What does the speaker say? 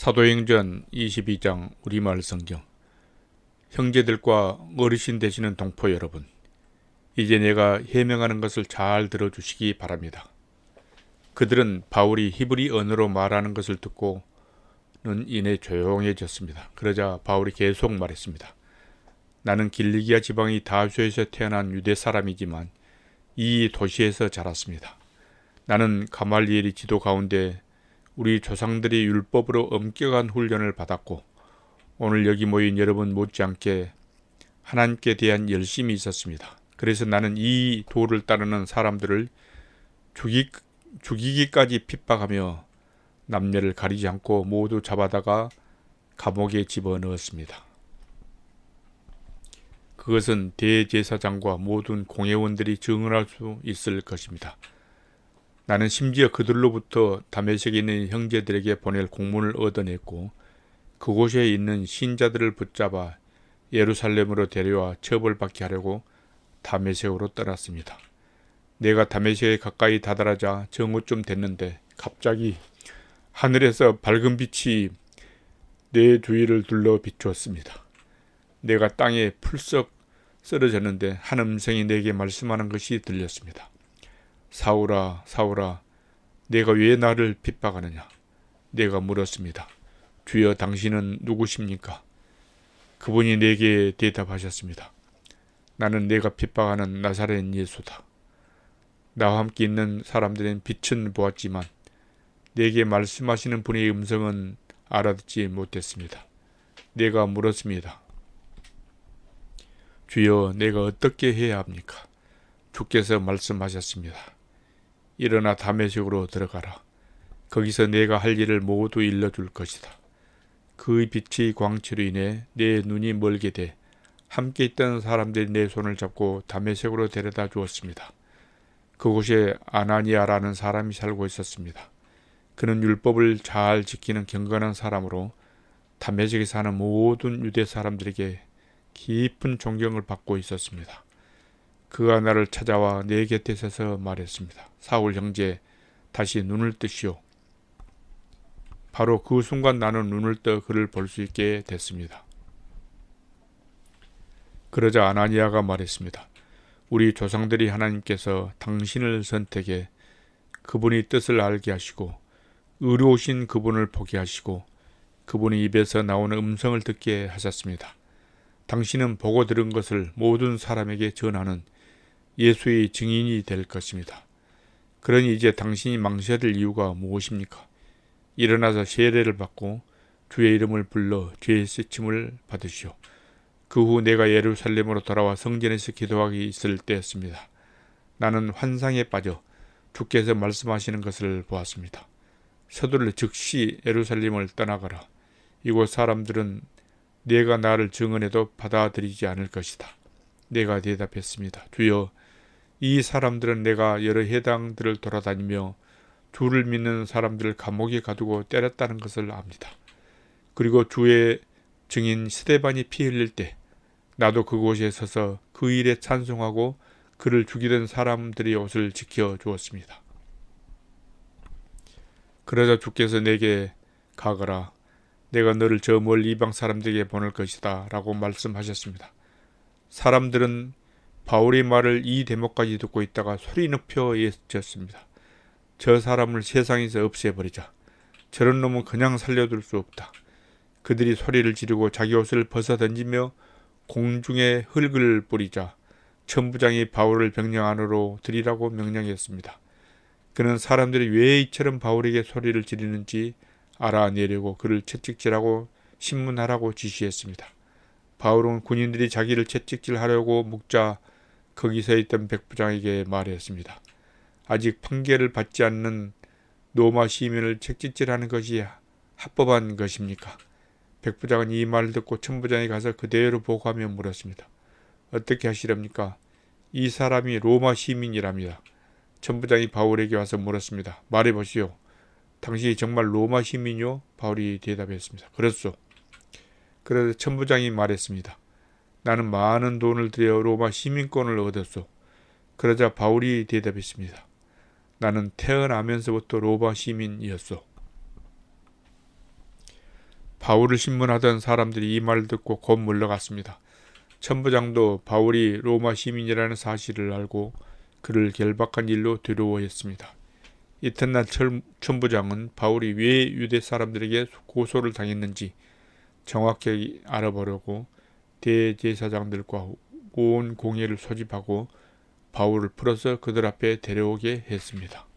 사도행전 22장 우리말 성경 형제들과 어르신 되시는 동포 여러분 이제 내가 해명하는 것을 잘 들어주시기 바랍니다. 그들은 바울이 히브리 언어로 말하는 것을 듣고는 이내 조용해졌습니다. 그러자 바울이 계속 말했습니다. 나는 길리기아 지방의 다수에서 태어난 유대 사람이지만 이 도시에서 자랐습니다. 나는 가말리엘이 지도 가운데 우리 조상들이 율법으로 엄격한 훈련을 받았고 오늘 여기 모인 여러분 못지않게 하나님께 대한 열심이 있었습니다. 그래서 나는 이 도를 따르는 사람들을 죽이, 죽이기까지 핍박하며 남녀를 가리지 않고 모두 잡아다가 감옥에 집어넣었습니다. 그것은 대제사장과 모든 공회원들이 증언할 수 있을 것입니다. 나는 심지어 그들로부터 다메섹에 있는 형제들에게 보낼 공문을 얻어냈고 그곳에 있는 신자들을 붙잡아 예루살렘으로 데려와 처벌받게 하려고 다메섹으로 떠났습니다. 내가 다메섹에 가까이 다다르자 정오쯤 됐는데 갑자기 하늘에서 밝은 빛이 내 주위를 둘러 비추었습니다. 내가 땅에 풀썩 쓰러졌는데 한 음성이 내게 말씀하는 것이 들렸습니다. 사울아, 사울아, 내가 왜 나를 핍박하느냐? 내가 물었습니다. 주여 당신은 누구십니까? 그분이 내게 대답하셨습니다. 나는 내가 핍박하는 나사렛 예수다. 나와 함께 있는 사람들은 빛은 보았지만 내게 말씀하시는 분의 음성은 알아듣지 못했습니다. 내가 물었습니다. 주여 내가 어떻게 해야 합니까? 주께서 말씀하셨습니다. 일어나 담에색으로 들어가라. 거기서 내가 할 일을 모두 일러줄 것이다. 그의 빛의 광치로 인해 내 눈이 멀게 돼 함께 있던 사람들이 내 손을 잡고 담에색으로 데려다 주었습니다. 그곳에 아나니아라는 사람이 살고 있었습니다. 그는 율법을 잘 지키는 경건한 사람으로 담에색에 사는 모든 유대 사람들에게 깊은 존경을 받고 있었습니다. 그가 나를 찾아와 내 곁에 서서 말했습니다. 사울 형제, 다시 눈을 뜨시오. 바로 그 순간 나는 눈을 떠 그를 볼 수 있게 됐습니다. 그러자 아나니아가 말했습니다. 우리 조상들이 하나님께서 당신을 선택해 그분이 뜻을 알게 하시고 의로우신 그분을 보게 하시고 그분의 입에서 나오는 음성을 듣게 하셨습니다. 당신은 보고 들은 것을 모든 사람에게 전하는 예수의 증인이 될 것입니다. 그러니 이제 당신이 망설일 이유가 무엇입니까? 일어나서 세례를 받고 주의 이름을 불러 죄의 씻임을 받으시오. 그 후 내가 예루살렘으로 돌아와 성전에서 기도하기 있을 때였습니다. 나는 환상에 빠져 주께서 말씀하시는 것을 보았습니다. 서둘러 즉시 예루살렘을 떠나가라. 이곳 사람들은 내가 나를 증언해도 받아들이지 않을 것이다. 내가 대답했습니다. 주여, 이 사람들은 내가 여러 해당들을 돌아다니며 주를 믿는 사람들을 감옥에 가두고 때렸다는 것을 압니다. 그리고 주의 증인 스테반이 피 흘릴 때 나도 그곳에 서서 그 일에 찬송하고 그를 죽이던 사람들의 옷을 지켜 주었습니다. 그러자 주께서 내게 가거라. 내가 너를 저 멀 이방 사람들에게 보낼 것이다. 라고 말씀하셨습니다. 사람들은 바울의 말을 이 대목까지 듣고 있다가 소리 높여 외쳤습니다. 저 사람을 세상에서 없애버리자. 저런 놈은 그냥 살려둘 수 없다. 그들이 소리를 지르고 자기 옷을 벗어 던지며 공중에 흙을 뿌리자 천부장이 바울을 병령 안으로 들이라고 명령했습니다. 그는 사람들이 왜 이처럼 바울에게 소리를 지르는지 알아내려고 그를 채찍질하고 신문하라고 지시했습니다. 바울은 군인들이 자기를 채찍질하려고 묵자 거기서 있던 백부장에게 말했습니다. 아직 판결을 받지 않는 노마 시민을 채찍질하는 것이 합법한 것입니까? 백부장은 이 말을 듣고 천부장에 가서 그대로 보고하며 물었습니다. 어떻게 하시렵니까? 이 사람이 로마 시민이랍니다. 천부장이 바울에게 와서 물었습니다. 말해보시오. 당신이 정말 로마 시민이요? 바울이 대답했습니다. 그렇소. 그래서 천부장이 말했습니다. 나는 많은 돈을 들여 로마 시민권을 얻었소. 그러자 바울이 대답했습니다. 나는 태어나면서부터 로마 시민이었소. 바울을 신문하던 사람들이 이 말을 듣고 곧 물러갔습니다. 천부장도 바울이 로마 시민이라는 사실을 알고 그를 결박한 일로 두려워했습니다. 이튿날 천- 천부장은 바울이 왜 유대 사람들에게 고소를 당했는지 정확히 알아보려고 대제사장들과 온 공회를 소집하고 바울을 풀어서 그들 앞에 데려오게 했습니다.